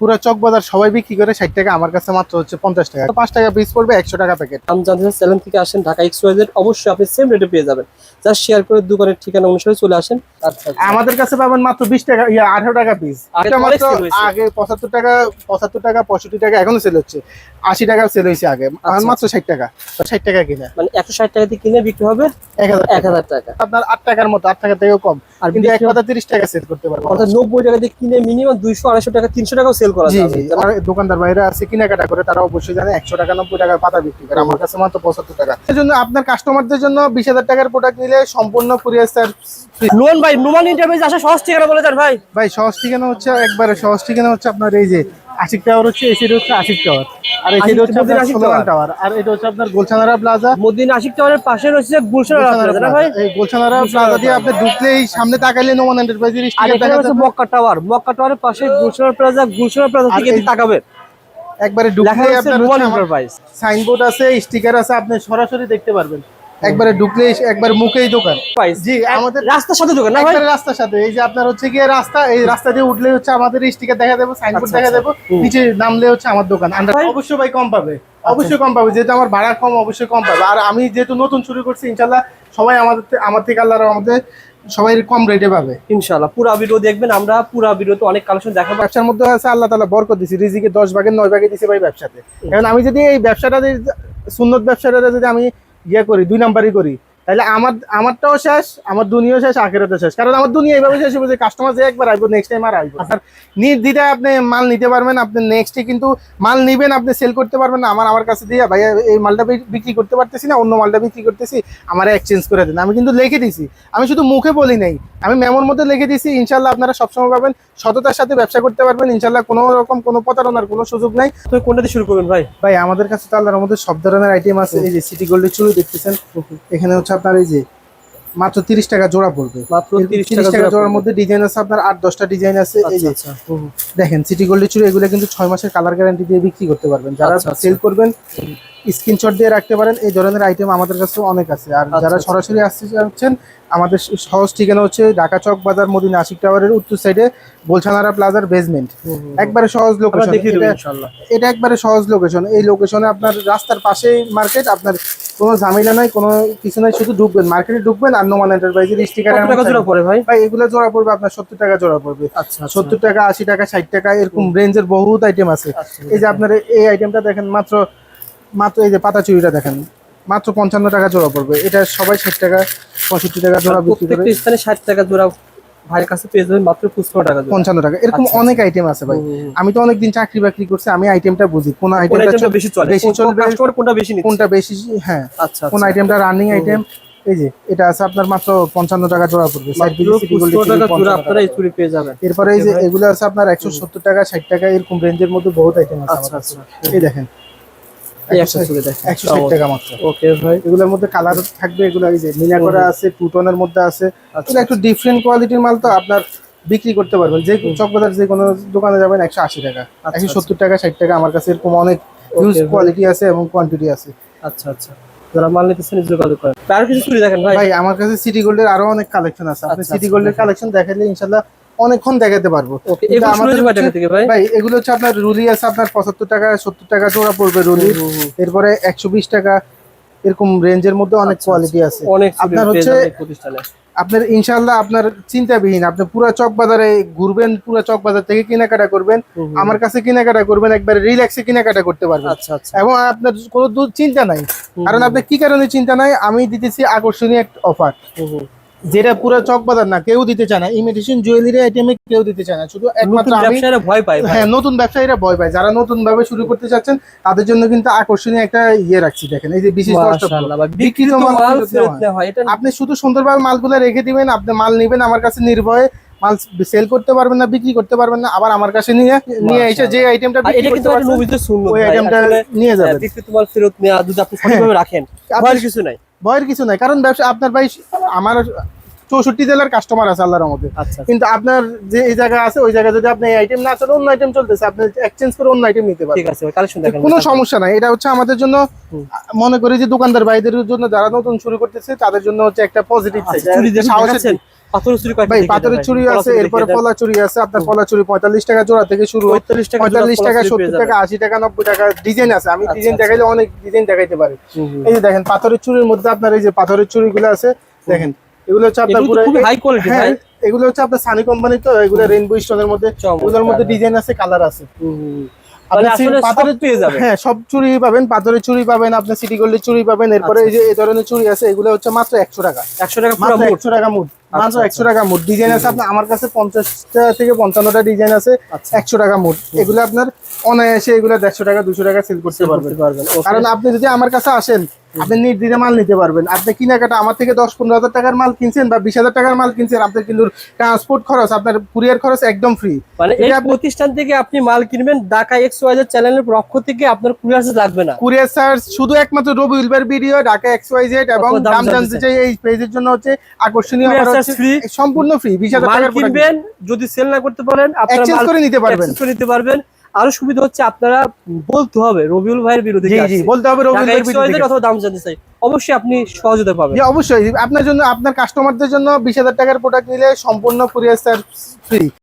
পুরো চক বাজার সবাই বিক্রি করে ষাট টাকা আমার কাছে মাত্র হচ্ছে পঞ্চাশ টাকা। পাঁচ টাকা পিস পড়বে একশো টাকা প্যাকেট আমি জানতে চান চ্যানেল থেকে আসেন ঢাকা এক্স ওয়াইজেড অবশ্যই আপনি সেম রেটে পেয়ে যাবেন। জাস্ট শেয়ার করে দোকানের ঠিকানা অনুসারে চলে আসেন। আচ্ছা আচ্ছা। আমাদের কাছে পাবেন মাত্র বিশ টাকা ইয়া আঠারো টাকা পিস আগে এটা মাত্র পঁচাত্তর টাকা পঁচাত্তর টাকা পঁয়ষট্টি টাকা এখনও সেল হচ্ছে। আশি টাকা সেল হয়েছে আগে এখন মাত্র ষাট টাকা। ষাট টাকা কিনে? মানে একশো ষাট টাকা দিয়ে কিনে বিক্রি হবে এক হাজার এক হাজার টাকা। আপনার আট টাকার মতো আট টাকা থেকেও কম। আর কিন্তু এক হাজার তিরিশ টাকা সেল করতে পারব। অর্থাৎ নব্বই টাকা দিয়ে কিনে মিনিমাম দুইশো আড়াইশো টাকা তিনশো টাকাও সেল করা যাবে। যারা দোকানদার বাইরে আছে কেনাকাটা করে তারা অবশ্যই জানে একশো টাকা নব্বই টাকার পাতা বিক্রি করে। আমার কাছে মাত্র পঁচাত্তর টাকা। এই জন্য আপনার কাস্টমারদের জন্য বিশ হাজার টাকার প্রোডাক্ট নিলে সম্পূর্ণ কুরিয়ার সার্ভিস লোন ভাই নোমান ইন্টারভিউ আসে সহজ ঠিকানা বলে যান ভাই। ভাই সহজ ঠিকানা হচ্ছে একবারে সহজ ঠিকানা হচ্ছে আপনার এই যে আশিক টাওয়ার হচ্ছে সাইড হচ্ছে আশিক টাওয়ার আর আশিক- হচ্ছে আপনার সোনারান টাওয়ার। আর এটা হচ্ছে আপনার গোলছানারা প্লাজা মদিনা আশিক টাওয়ারের পাশে রয়েছে গোলছানারা রাস্তা না ভাই? প্লাজা। এই গোলছানারা প্লাজা দিয়ে আপনি ঢুকলেই সামনে তাকাইলে নোমান এন্টারপ্রাইজের স্টিকার দেখা যাবে। মক্কা টাওয়ার মক্কা টাওয়ারের পাশে গুলশান প্লাজা গুলশান প্লাজা থেকে তাকাবেন একবারে ঢুকলেই আপনার নোমান এন্টারপ্রাইজ সাইনবোর্ড আছে স্টিকার আছে আপনি সরাসরি দেখতে পারবেন। একবারে ঢুকলেই একবার মুখেই দোকান। জি আমাদের রাস্তার সাথে দোকান না একবারে রাস্তার সাথে। এই যে আপনার হচ্ছে গিয়ে রাস্তা এই রাস্তা দিয়ে উঠলে হচ্ছে আমাদের স্টিকার দেখা দেবো সাইনবোর্ড আচ্ছা, দেখা আচ্ছা। দেবো নিচে নামলে হচ্ছে আমার দোকান। অবশ্যই ভাই কম পাবে। অবশ্যই কম পাবে যেহেতু আমার ভাড়া কম অবশ্যই কম পাবে। আর আমি যেহেতু নতুন শুরু করছি ইনশাল্লাহ সবাই আমাদের আমার থেকে আল্লাহর আমাদের সবাই কম রেটে পাবে। ইনশাল্লাহ পুরো ভিডিও দেখবেন আমরা পুরো ভিডিওতে অনেক কালেকশন দেখাবো। ব্যবসার মধ্যে আছে আল্লাহ তালা বরকত দিছি রিজিকে দশ ভাগের নয় ভাগে দিছে ভাই ব্যবসাতে। কারণ আমি যদি এই ব্যবসাটা যদি সুন্নত ব্যবসাটা যদি আমি ইয়ে করি দুই নাম্বারই করি। তাহলে আমার আমারটাও শেষ আমার দুনিয়াও শেষ আখেরাতেও শেষ। কারণ আমার দুনিয়া এইভাবে শেষ হবে যে কাস্টমার যে একবার আসব নেক্সট টাইম আর আসব আর নির্দ্বিধায় আপনি মাল নিতে পারবেন আপনি নেক্সটে কিন্তু মাল নিবেন আপনি সেল করতে পারবেন না। আমার আমার কাছে দিয়ে ভাই এই মালটা বিক্রি করতে পারতেছি না অন্য মালটা বিক্রি করতেছি আমার এক্সচেঞ্জ করে দেন। আমি কিন্তু লিখে দিছি। আমি শুধু মুখে বলি নাই। আমি মেমোর মধ্যে লিখে দিছি ইনশাল্লাহ আপনারা সবসময় পাবেন সততার সাথে ব্যবসা করতে পারবেন ইনশাল্লাহ কোনো রকম কোনো প্রতারণার কোনো সুযোগ নাই। তো কোনটা দিয়ে শুরু করবেন ভাই? ভাই আমাদের কাছে তো আল্লাহর মধ্যে সব ধরনের আইটেম আছে। এই যে সিটি গোল্ডের চুড়ি দেখতেছেন? এখানে হচ্ছে আপনার এই যে মাত্র তিরিশ টাকা জোড়া পড়বে। মাত্র 30 তিরিশ টাকা জোড়ার মধ্যে ডিজাইন আছে আপনার আট দশটা ডিজাইন আছে এই যে আচ্ছা আচ্ছা। দেখেন সিটি গোল্ডের চুড়ি এগুলো কিন্তু ছয় মাসের কালার গ্যারান্টি দিয়ে বিক্রি করতে পারবেন। যারা আচ্ছা, আচ্ছা। সেল করবেন স্ক্রিনশট দিয়ে রাখতে পারেন। এই ধরনের আইটেম আমাদের কাছে অনেক আছে। আর যারা। সরাসরি আসতে চাচ্ছেন আমাদের সহজ ঠিকানা হচ্ছে ঢাকা চক বাজার মদিনা আশিক টাওয়ারের উত্তর সাইডে গোলছানারা প্লাজার বেসমেন্ট। একবারে সহজ লোকেশন এটা একবারে সহজ লোকেশন এই লোকেশনে আপনার রাস্তার পাশেই মার্কেট আপনার কোনো ঝামেলা নাই কোনো কিছু নাই শুধু ঢুকবেন মার্কেটে ঢুকবেন আর নোমান এন্টারপ্রাইজের স্টিকার টাকা জোড়া পড়ে ভাই? ভাই এগুলো জোড়া পড়বে আপনার সত্তর টাকা জোড়া পড়বে। আচ্ছা আচ্ছা। সত্তর টাকা আশি টাকা ষাট টাকা এরকম রেঞ্জের বহুত আইটেম আছে। আচ্ছা, এই যে আপনার এই আইটেমটা দেখেন মাত্র মাত্র এই যে পাতা চুরিটা দেখেন মাত্র পঞ্চান্ন টাকা জোড়া পড়বে। এটা সবাই ষাট টাকা পঁয়ষট্টি টাকা জোড়া বিক্রি করে। স্থানে ষাট টাকা জোড়া ভাইয়ের কাছে পেয়ে যাবেন মাত্র পঁচপন্ন টাকা পঞ্চান্ন টাকা। এরকম আচ্ছা, অনেক আইটেম আছে ভাই। আমি তো অনেকদিন চাকরি বাকরি করছি আমি আইটেমটা বুঝি। কোন কোন আইটেমটা আইটেমটা বেশি চলে? বেশি চলবে? কোনটা বেশি কোনটা বেশি হ্যাঁ। আচ্ছা কোন আচ্ছা আইটেমটা রানিং আইটেম এই যে এটা আছে আপনার মাত্র পঞ্চান্ন টাকা জোড়া পড়বে। এরপরে এই যে এগুলো আছে আপনার একশো সত্তর টাকা ষাট টাকা এরকম রেঞ্জের মধ্যে বহুত আইটেম আছে আচ্ছা। আচ্ছা। এই দেখেন এই একটা চুরি দেখেন একশো ষাট টাকা মাত্র। ওকে ভাই। এগুলোর মধ্যে কালার থাকবে এগুলো এই যে মিনা করা আছে টু টোনের মধ্যে আছে। আচ্ছা, এগুলো একটু ডিফারেন্ট কোয়ালিটির মাল তো আপনার বিক্রি করতে পারবেন। যে চকবাজার যে কোনো দোকানে যাবেন একশো আশি টাকা আচ্ছা, একশো সত্তর টাকা ষাট টাকা। আমার কাছে এরকম অনেক কোয়ালিটি আছে এবং কোয়ান্টিটি আছে। আচ্ছা আচ্ছা। যারা মাল নিতেছেন যোগাযোগ করেন। আর কিছু চুরি দেখেন ভাই? ভাই আমার কাছে সিটি গোল্ডের আরও অনেক কালেকশন আছে। আপনি আচ্ছা, সিটি আচ্ছা, গোল্ডের কালেকশন দেখালে অনেকক্ষণ দেখাতে পারব। ভাই? এগুলো হচ্ছে আপনার রুলি আছে আপনার পঁচাত্তর টাকা সত্তর টাকা জোড়া পড়বে রুলি। এরপরে একশো বিশ টাকা এরকম রেঞ্জের মধ্যে অনেক আচ্ছা, কোয়ালিটি আছে। আপনার হচ্ছে আপনার ইনশাল্লাহ আপনার চিন্তাবিহীন। আপনি পুরো চক বাজারে ঘুরবেন পুরো চক বাজার থেকে কেনাকাটা করবেন। আমার কাছে কেনাকাটা করবেন একবারে রিল্যাক্সে কেনাকাটা করতে পারবেন। আচ্ছা আচ্ছা। এবং আপনার কোনো দূর চিন্তা নাই। কারণ আপনার কি কারণে চিন্তা নাই? আমি দিতেছি আকর্ষণীয় একটা অফার। যেটা পুরো চক বাজার না কেউ দিতে চায় না। ইমিটেশন জুয়েলারি আইটেমে কেউ দিতে চায় না। শুধু একমাত্র ব্যবসায়ীরা ভয় পায় হ্যাঁ নতুন ব্যবসায়ীরা ভয় পায়। যারা নতুন ভাবে শুরু করতে চাচ্ছেন তাদের জন্য কিন্তু আকর্ষণীয় একটা ইয়ে রাখছি দেখেন। এই যে বিশেষ বিক্রিত মাল হয়। হয়। আপনি শুধু সুন্দরভাবে মালগুলো রেখে দিবেন আপনি মাল নেবেন আমার কাছে নির্ভয়ে মাল সেল করতে পারবেন না বিক্রি করতে পারবেন না আবার আমার কাছে নিয়ে নিয়ে এসে যে আইটেমটা এটা কিন্তু একটা নবীদের সুন্নত ওই আইটেমটা নিয়ে যাবেন। বিক্রিত মাল ফেরত নেওয়া যদি আপনি সঠিকভাবে রাখেন ভয়ের কিছু নাই। ভয়ের কিছু নাই কারণ ব্যবসা আপনার ভাই আমার চৌষট্টি জেলার কাস্টমার আছে আল্লাহর মধ্যে আচ্ছা। কিন্তু আপনার যে এই জায়গা আছে ওই জায়গায় যদি আপনি আইটেম না চলে অন্য আইটেম চলতেছে আপনি এক্সচেঞ্জ করে অন্য আইটেম নিতে পারবেন। ঠিক আছে কালেকশন দেখেন কোনো সমস্যা নাই এটা হচ্ছে আমাদের জন্য মনে করি যে দোকানদার ভাইদের জন্য যারা নতুন শুরু করতেছে তাদের জন্য হচ্ছে একটা পজিটিভ আচ্ছা, চুরি? পাথরের চুরি কয় ভাই পাথরের চুরি আছে পলা চুরি এরপরে পলা চুরি আছে আপনার পলা চুরি পঁয়তাল্লিশ টাকা জোড়া থেকে শুরু 45 টাকা পঁয়তাল্লিশ টাকা সত্তর টাকা আশি টাকা নব্বই টাকা ডিজাইন আছে। আমি ডিজাইন আচ্ছা। দেখাইলে অনেক ডিজাইন দেখাইতে পারি। হুম, হুম। এই যে দেখেন পাথরের চুরির মধ্যে আপনার এই যে পাথরের চুরিগুলো আছে দেখেন। এগুলো হচ্ছে আপনার পুরো হাই কোয়ালিটি হ্যাঁ ভাই। এগুলো হচ্ছে আপনার সানি কোম্পানি তো এগুলো রেইনবো স্টোনের মধ্যে এগুলোর মধ্যে ডিজাইন আছে কালার আছে। মানে হ্যাঁ সব চুরি পাবেন পাথরের চুরি পাবেন আপনার সিটি গোল্ডের চুরি পাবেন এরপরে এই যে এই ধরনের চুরি আছে এগুলো হচ্ছে মাত্র একশো টাকা। একশো টাকা মাত্র একশো টাকা মুড মাত্র আচ্ছা, একশো টাকা ডিজাইন আছে আপনার আমার কাছে পঞ্চাশটা থেকে পঞ্চান্নটা ডিজাইন আছে আচ্ছা। একশো টাকা এগুলো আপনার অনায়াসে এগুলো দেড়শো টাকা দুশো টাকা সেল করতে পারবেন. কারণ আপনি যদি আমার কাছে আসেন আপনি নির্দিনে মাল নিতে পারবেন। আপনি কেনাকাটা আমার থেকে দশ পনেরো হাজার টাকার মাল কিনছেন বা বিশ হাজার টাকার মাল কিনছেন আপনার কিন্তু ট্রান্সপোর্ট খরচ আপনার কুরিয়ার খরচ একদম ফ্রি মানে এই প্রতিষ্ঠান থেকে আপনি মাল কিনবেন ঢাকা এক্স ওয়াই চ্যানেলের পক্ষ থেকে আপনার কুরিয়ার চার্জ লাগবে না। কুরিয়ার চার্জ শুধু একমাত্র রবি toolbar video Dhaka X Y Z এবং দাম জানতে চাই এই পেজের জন্য হচ্ছে আকর্ষণীয় free? সম্পূর্ণ ফ্রি বিশ হাজার product কিনবেন যদি সেল না করতে পারেন আপনারা মাল করে নিতে পারবেন। নিতে পারবেন। আরও সুবিধা হচ্ছে আপনারা বলতে হবে রবিউল ভাইয়ের বিরুদ্ধে জি জি বলতে হবে রবি ভাইয়ের বিরুদ্ধে অথবা দাম জানতে চাই অবশ্যই আপনি সহযোগিতা পাবেন। জি অবশ্যই। আপনার জন্য আপনার কাস্টমারদের জন্য বিশ হাজার টাকার প্রোডাক্ট নিলে সম্পূর্ণ কুরিয়ার স্যার ফ্রি